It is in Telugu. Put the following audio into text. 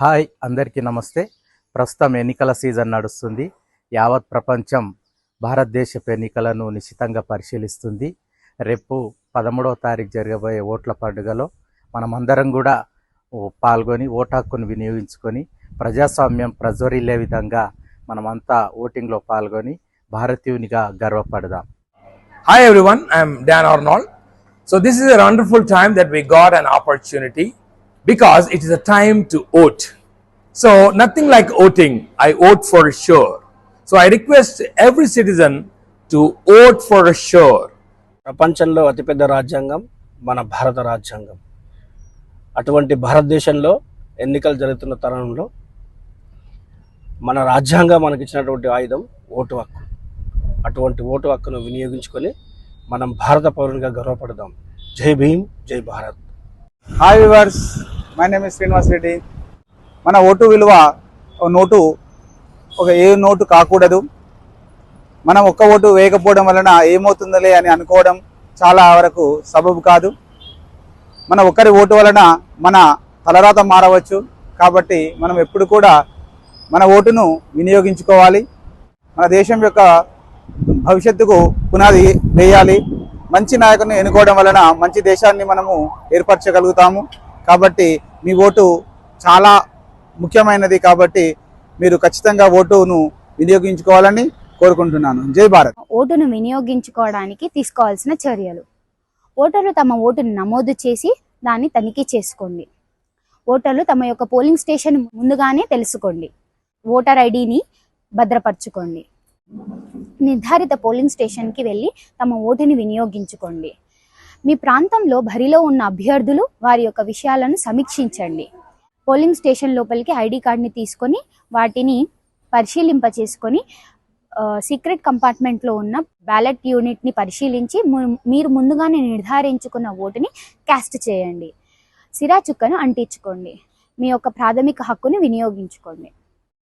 హాయ్ అందరికీ నమస్తే. ప్రస్తుతం ఎన్నికల సీజన్ నడుస్తుంది. యావత్ ప్రపంచం భారతదేశపు ఎన్నికలను నిశ్చితంగా పరిశీలిస్తుంది. రేపు పదమూడవ తారీఖు జరగబోయే ఓట్ల పండుగలో మనమందరం కూడా పాల్గొని ఓటాక్కును వినియోగించుకొని ప్రజాస్వామ్యం ప్రజ్వరిల్లే విధంగా మనమంతా ఓటింగ్లో పాల్గొని భారతీయునిగా గర్వపడదాం. Hi everyone I'm Dan Arnold. So this is a wonderful time that we got an opportunity because it is a time to vote. So nothing like voting, I vote for sure. So I request every citizen to vote for sure. ప్రపంచంలో అతిపెద్ద రాజ్యాంగం మన భారత రాజ్యాంగం అటువంటి భారతదేశంలో ఎన్నికలు జరుగుతున్న తరుణంలో మన రాజ్యాంగం మనకి ఇచ్చినటువంటి ఆయుధం ఓటు హక్కు అటువంటి ఓటు హక్కును వినియోగించుకొని మనం భారత పౌరునిగా గర్వపడదాం జై భీమ్ జై Bharat hi viewers my name is Srinivas Reddy మన ఓటు విలువ ఒక నోటు ఒక ఏ నోటు కాకూడదు. మనం ఒక్క ఓటు వేయకపోవడం వలన ఏమవుతుందిలే అని అనుకోవడం చాలా వరకు సబబు కాదు. మన ఒక్కరి ఓటు వలన మన తలరాత మారవచ్చు. కాబట్టి మనం ఎప్పుడు కూడా మన ఓటును వినియోగించుకోవాలి. మన దేశం యొక్క భవిష్యత్తుకు పునాది వేయాలి. మంచి నాయకుని ఎన్నుకోవడం వలన మంచి దేశాన్ని మనము ఏర్పరచగలుగుతాము. కాబట్టి మీ ఓటు చాలా ముఖ్యమైనది కాబట్టి మీరు ఖచ్చితంగా ఓటును వినియోగించుకోవాలని కోరుకుంటున్నాను. జై భారత్. ఓటును వినియోగించుకోవడానికి తీసుకోవాల్సిన చర్యలు. ఓటర్లు తమ ఓటును నమోదు చేసి దాన్ని తనిఖీ చేసుకోండి. ఓటర్లు తమ యొక్క పోలింగ్ స్టేషన్ ముందుగానే తెలుసుకోండి. ఓటర్ ఐడిని భద్రపరచుకోండి. నిర్ధారిత పోలింగ్ స్టేషన్కి వెళ్ళి తమ ఓటుని వినియోగించుకోండి. మీ ప్రాంతంలో బరిలో ఉన్న అభ్యర్థులు వారి యొక్క విషయాలను సమీక్షించండి. పోలింగ్ స్టేషన్ లోపలికి ఐడి కార్డ్ని తీసుకొని వాటిని పరిశీలింప చేసుకొని సీక్రెట్ కంపార్ట్మెంట్లో ఉన్న బ్యాలెట్ యూనిట్ని పరిశీలించి మీరు ముందుగానే నిర్ధారించుకున్న ఓటుని క్యాస్ట్ చేయండి. సిరా చుక్కను అంటించుకోండి. మీ యొక్క ప్రాథమిక హక్కును వినియోగించుకోండి.